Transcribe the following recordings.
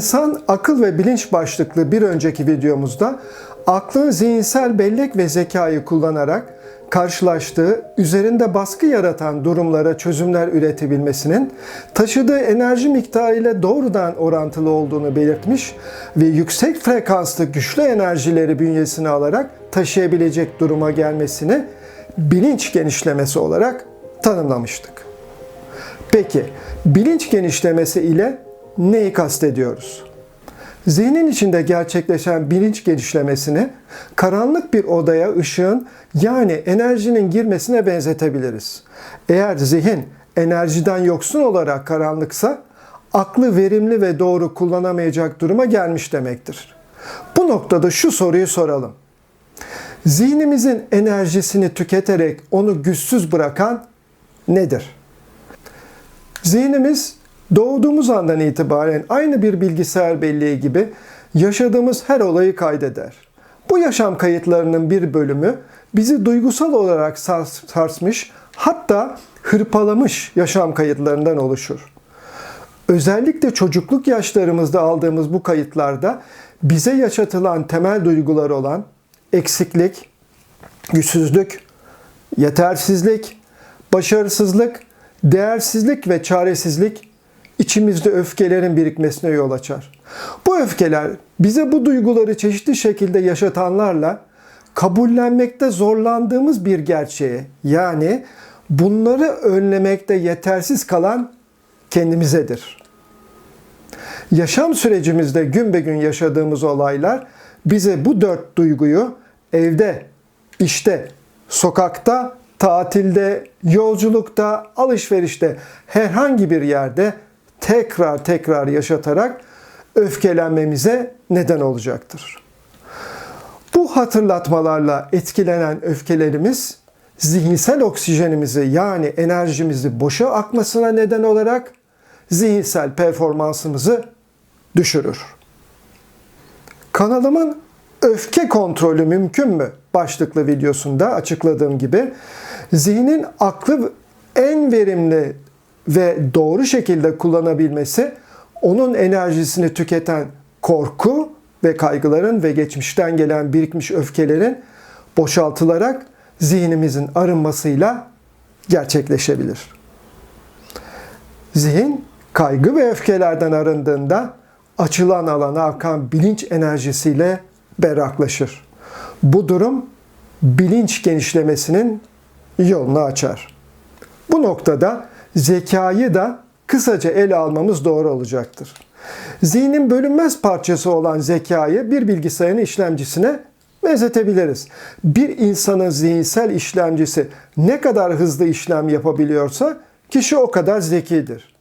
İnsan akıl ve bilinç başlıklı bir önceki videomuzda aklın zihinsel bellek ve zekayı kullanarak karşılaştığı, üzerinde baskı yaratan durumlara çözümler üretebilmesinin taşıdığı enerji miktarı ile doğrudan orantılı olduğunu belirtmiş ve yüksek frekanslı güçlü enerjileri bünyesine alarak taşıyabilecek duruma gelmesini bilinç genişlemesi olarak tanımlamıştık. Peki bilinç genişlemesi ile neyi kastediyoruz? Zihnin içinde gerçekleşen bilinç genişlemesini karanlık bir odaya ışığın yani enerjinin girmesine benzetebiliriz. Eğer zihin enerjiden yoksun olarak karanlıksa aklı verimli ve doğru kullanamayacak duruma gelmiş demektir. Bu noktada şu soruyu soralım. Zihnimizin enerjisini tüketerek onu güçsüz bırakan nedir? Zihnimiz doğduğumuz andan itibaren aynı bir bilgisayar belleği gibi yaşadığımız her olayı kaydeder. Bu yaşam kayıtlarının bir bölümü bizi duygusal olarak sarsmış hatta hırpalamış yaşam kayıtlarından oluşur. Özellikle çocukluk yaşlarımızda aldığımız bu kayıtlarda bize yaşatılan temel duygular olan eksiklik, güçsüzlük, yetersizlik, başarısızlık, değersizlik ve çaresizlik içimizde öfkelerin birikmesine yol açar. Bu öfkeler bize bu duyguları çeşitli şekilde yaşatanlarla kabullenmekte zorlandığımız bir gerçeğe yani bunları önlemekte yetersiz kalan kendimizedir. Yaşam sürecimizde gün be gün yaşadığımız olaylar bize bu dört duyguyu evde, işte, sokakta, tatilde, yolculukta, alışverişte, herhangi bir yerde tekrar tekrar yaşatarak öfkelenmemize neden olacaktır. Bu hatırlatmalarla etkilenen öfkelerimiz zihinsel oksijenimizi yani enerjimizi boşa akmasına neden olarak zihinsel performansımızı düşürür. Kanalımın öfke kontrolü mümkün mü başlıklı videosunda açıkladığım gibi zihnin aklı en verimli ve doğru şekilde kullanabilmesi onun enerjisini tüketen korku ve kaygıların ve geçmişten gelen birikmiş öfkelerin boşaltılarak zihnimizin arınmasıyla gerçekleşebilir. Zihin kaygı ve öfkelerden arındığında açılan alana akan bilinç enerjisiyle berraklaşır. Bu durum bilinç genişlemesinin yolunu açar. Bu noktada zekayı da kısaca ele almamız doğru olacaktır. Zihnin bölünmez parçası olan zekayı bir bilgisayarın işlemcisine benzetebiliriz. Bir insanın zihinsel işlemcisi ne kadar hızlı işlem yapabiliyorsa kişi o kadar zekidir.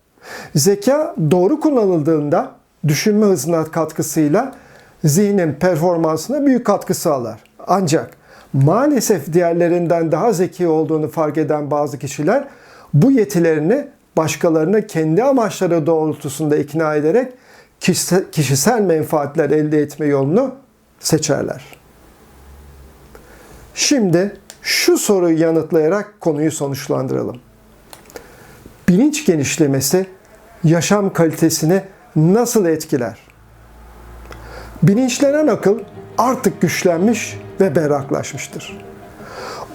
Zeka doğru kullanıldığında düşünme hızına katkısıyla zihnin performansına büyük katkı sağlar. Ancak maalesef diğerlerinden daha zeki olduğunu fark eden bazı kişiler bu yetilerini başkalarını kendi amaçları doğrultusunda ikna ederek kişisel menfaatler elde etme yolunu seçerler. Şimdi şu soruyu yanıtlayarak konuyu sonuçlandıralım. Bilinç genişlemesi yaşam kalitesini nasıl etkiler? Bilinçlenen akıl artık güçlenmiş ve berraklaşmıştır.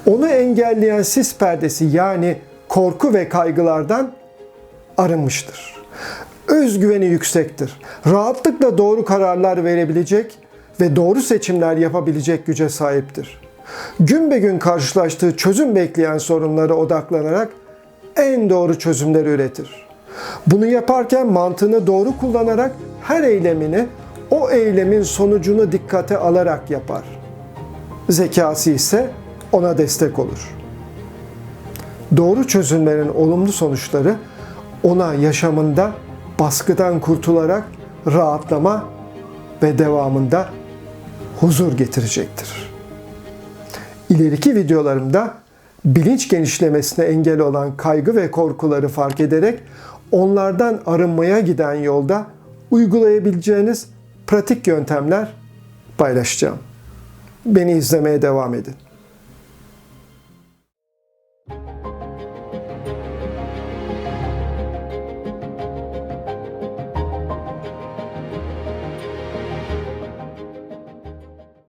Onu engelleyen sis perdesi yani korku ve kaygılardan arınmıştır. Özgüveni yüksektir. Rahatlıkla doğru kararlar verebilecek ve doğru seçimler yapabilecek güce sahiptir. Gün be gün karşılaştığı çözüm bekleyen sorunlara odaklanarak en doğru çözümleri üretir. Bunu yaparken mantığını doğru kullanarak her eylemini o eylemin sonucunu dikkate alarak yapar. Zekası ise ona destek olur. Doğru çözümlerin olumlu sonuçları ona yaşamında baskıdan kurtularak rahatlama ve devamında huzur getirecektir. İleriki videolarımda bilinç genişlemesine engel olan kaygı ve korkuları fark ederek onlardan arınmaya giden yolda uygulayabileceğiniz pratik yöntemler paylaşacağım. Beni izlemeye devam edin.